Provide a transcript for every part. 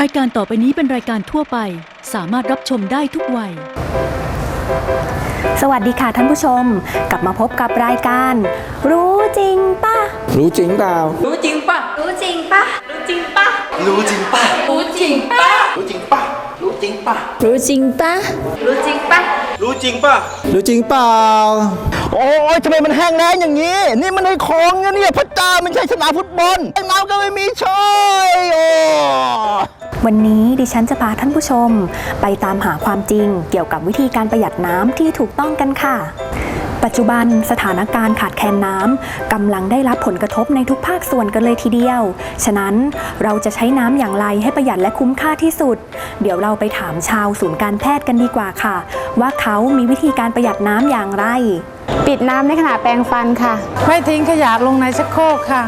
รายการต่อไปนี้เป็นรายการทั่วไป สามารถรับชมได้ทุกวัย สวัสดีค่ะท่านผู้ชม กลับมาพบกับรายการ รู้จริงป่ะ รู้จริงเปล่า รู้จริงปะรู้จริงป่ะรู้จริงปะรู้จริงป่ะรู้จริงปะรู้จริงป่ะ รู้จริงป่ะ รู้จริงป่ะ รู้จริงปะรู้จริงป่ะ รู้จริงเปล่า โอ้ยทำไมมันแห้งแล้งอย่างนี้ นี่มันในคลองนะเนี่ยพระเจ้าไม่ใช่สนามฟุตบอลไอ้น้ำก็ไม่มีช่อยโอ้ วันนี้ดิฉันจะพาท่านผู้ชม ไปตามหาความจริงเกี่ยวกับวิธีการประหยัดน้ำที่ถูกต้องกันค่ะ ปัจจุบันสถานการณ์ขาดแคลนน้ำกำลังได้รับผลกระทบในทุกภาคส่วนกันเลยทีเดียว ฉะนั้นเราจะใช้น้ำอย่างไรให้ประหยัดและคุ้มค่าที่สุด เดี๋ยวเราไปถามชาวศูนย์การแพทย์กันดีกว่าค่ะ ว่าเขามีวิธีการประหยัดน้ำอย่างไรปิดน้ำในขณะแปรงฟันค่ะ ไม่ทิ้งขยะลงในชักโครกค่ะ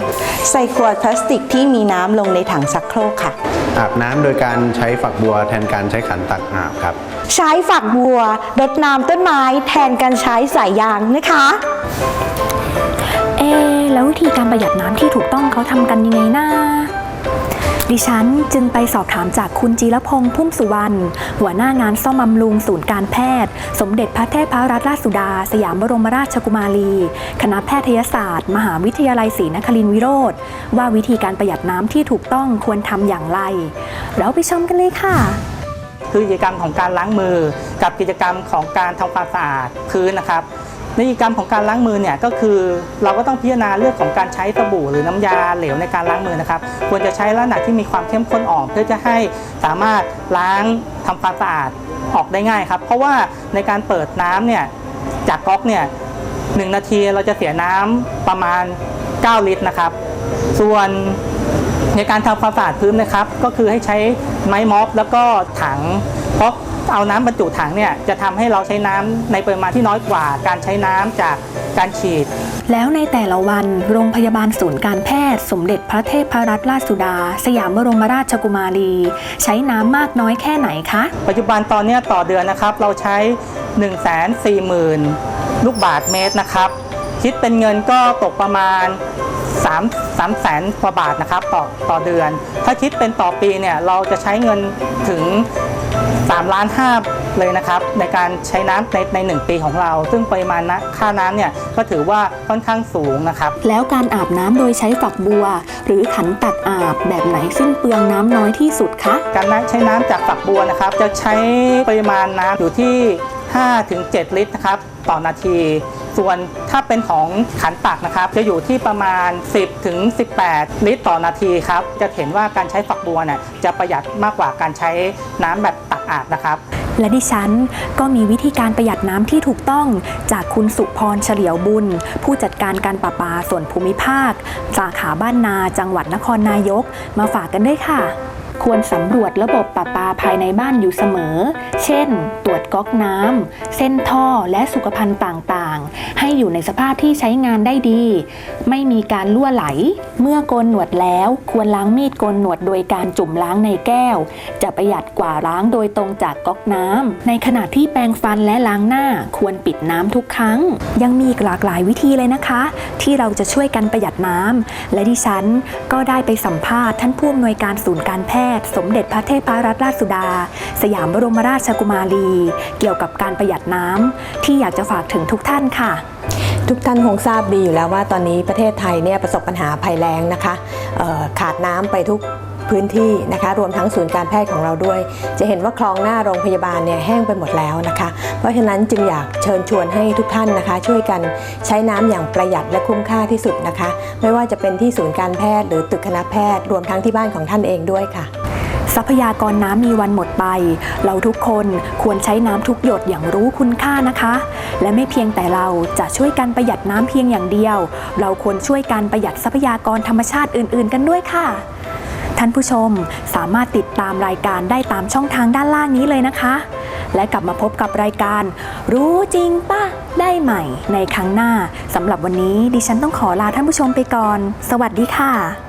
ใส่ขวดพลาสติกที่มีน้ำลงในถังซักโครกค่ะ อาบน้ำโดยการใช้ฝักบัวแทนการใช้ขันตักอาบครับ ใช้ฝักบัวรดน้ำต้นไม้แทนการใช้สายยางนะคะ เอะแล้ววิธีการประหยัดน้ำที่ถูกต้องเขาทำกันยังไงนะ ดิฉันจึงไปสอบถามจากคุณจีรพงษ์พุ่มสุวรรณหัวหน้างานซ่อมบำรุงศูนย์การแพทย์ สมเด็จพระเทพรัตนราชสุดา สยามบรมราชกุมารี คณะแพทยศาสตร์ มหาวิทยาลัยศรีนครินทรวิโรธว่าวิธีการประหยัดน้ำที่ถูกต้องควรทำอย่างไร เราไปชมกันเลยค่ะ คือกิจกรรมของการล้างมือ กับกิจกรรมของการทำความสะอาดพื้นนะครับ ในกิจกรรมของการล้างมือเนี่ยก็คือเราก็ต้องพิจารณาเรื่องของการใช้สบู่หรือน้ำยาเหลวในการล้างมือนะครับ ควรจะใช้ลักษณะที่มีความเข้มข้นอ่อนเพื่อจะให้สามารถล้างทำความสะอาดออกได้ง่ายครับ เพราะว่าในการเปิดน้ำเนี่ยจากก๊อกเนี่ยหนึ่งนาทีเราจะเสียน้ำประมาณ 9 ลิตรนะครับ ส่วนในการทำความสะอาดพื้นนะครับ ก็คือให้ใช้ไม้ม็อบแล้วก็ถังเพราะ เอาน้ำบรรจุถังเนี่ยจะทำให้เราใช้น้ำในปริมาณที่น้อยกว่า การใช้น้ำจากการฉีด แล้วในแต่ละวันโรงพยาบาลศูนย์การแพทย์ สมเด็จพระเทพรัตนราชสุดา สยามบรมราชกุมารี ใช้น้ำมากน้อยแค่ไหนคะ ปัจจุบันตอนเนี้ยต่อเดือนนะครับ เราใช้ 1 4 0 0 0 0 ลูกบาทเมตรนะครับ คิดเป็นเงินก็ตกประมาณ3 3แสนกว่าบาทนะครับต่อต่อเดือน ถ้าคิดเป็นต่อปีเนี่ยเราจะใช้เงินถึง 3ล้าน5เลยนะครับในการใช้น้ำในใน 1 ปีของเรา ซึ่งปริมาณนะค่าน้ำเนี่ยก็ถือว่าค่อนข้างสูงนะครับ แล้วการอาบน้ำโดยใช้ฝักบัว หรือขันตักอาบแบบไหนสิ้นเปลืองน้ำน้อยที่สุดคะการใช้น้ำจากฝักบัวนะครับ จะใช้ปริมาณน้ำอยู่ที่ 5-7 ลิตรนะครับต่อนาทีส่วนถ้าเป็นของขันตักนะครับ จะอยู่ที่ประมาณ 10-18 ลิตรต่อนาทีครับ จะเห็นว่าการใช้ฝักบัวเนี่ยจะประหยัดมากกว่าการใช้น้ำแบบตัก อาบนะครับ และดิฉันก็มีวิธีการประหยัดน้ำที่ถูกต้องจากคุณสุพรเฉลียวบุญ ผู้จัดการการประปาส่วนภูมิภาค สาขาบ้านนาจังหวัดนครนายก มาฝากกันด้วยค่ะ ควรสำรวจระบบประปาภายในบ้านอยู่เสมอ เช่น ตรวจก๊อกน้ำ เส้นท่อและสุขภัณฑ์ต่างๆ ให้อยู่ในสภาพที่ใช้งานได้ดี ไม่มีการรั่วไหล เมื่อโกนหนวดแล้วควรล้างมีดโกนหนวดโดยการจุ่มล้างในแก้ว จะประหยัดกว่าล้างโดยตรงจากก๊อกน้ำ ในขณะที่แปรงฟันและล้างหน้าควรปิดน้ำทุกครั้ง ยังมีหลากหลายวิธีเลยนะคะ ที่เราจะช่วยกันประหยัดน้ำและดิฉันก็ได้ไปสัมภาษณ์ท่านผู้อำนวยการศูนย์การแพทย์สมเด็จพระเทพรัตนราชสุดา สยามบรมราชกุมารี เกี่ยวกับการประหยัดน้ำที่อยากจะฝากถึงทุกท่านค่ะทุกท่านคงทราบดีอยู่แล้วว่าตอนนี้ประเทศไทยเนี่ยประสบปัญหาภัยแล้งนะคะขาดน้ำไปทุก พื้นที่นะคะรวมทั้งศูนย์การแพทย์ของเราด้วย จะเห็นว่าคลองหน้าโรงพยาบาลเนี่ยแห้งไปหมดแล้วนะคะ เพราะฉะนั้นจึงอยากเชิญชวนให้ทุกท่านนะคะ ช่วยกันใช้น้ำอย่างประหยัดและคุ้มค่าที่สุดนะคะ ไม่ว่าจะเป็นที่ศูนย์การแพทย์หรือตึกคณะแพทย์ รวมทั้งที่บ้านของท่านเองด้วยค่ะทรัพยากรน้ำมีวันหมดไป เราทุกคนควรใช้น้ำทุกหยดอย่างรู้คุณค่านะคะ และไม่เพียงแต่เราจะช่วยกันประหยัดน้ำเพียงอย่างเดียว เราควรช่วยกันประหยัดทรัพยากรธรรมชาติอื่น ๆ กันด้วยค่ะ ท่านผู้ชมสามารถติดตามรายการได้ตามช่องทางด้านล่างนี้เลยนะคะ และกลับมาพบกับรายการ รู้จริงป่ะ ได้ใหม่ในครั้งหน้าสำหรับวันนี้ดิฉันต้องขอลาท่านผู้ชมไปก่อน สวัสดีค่ะ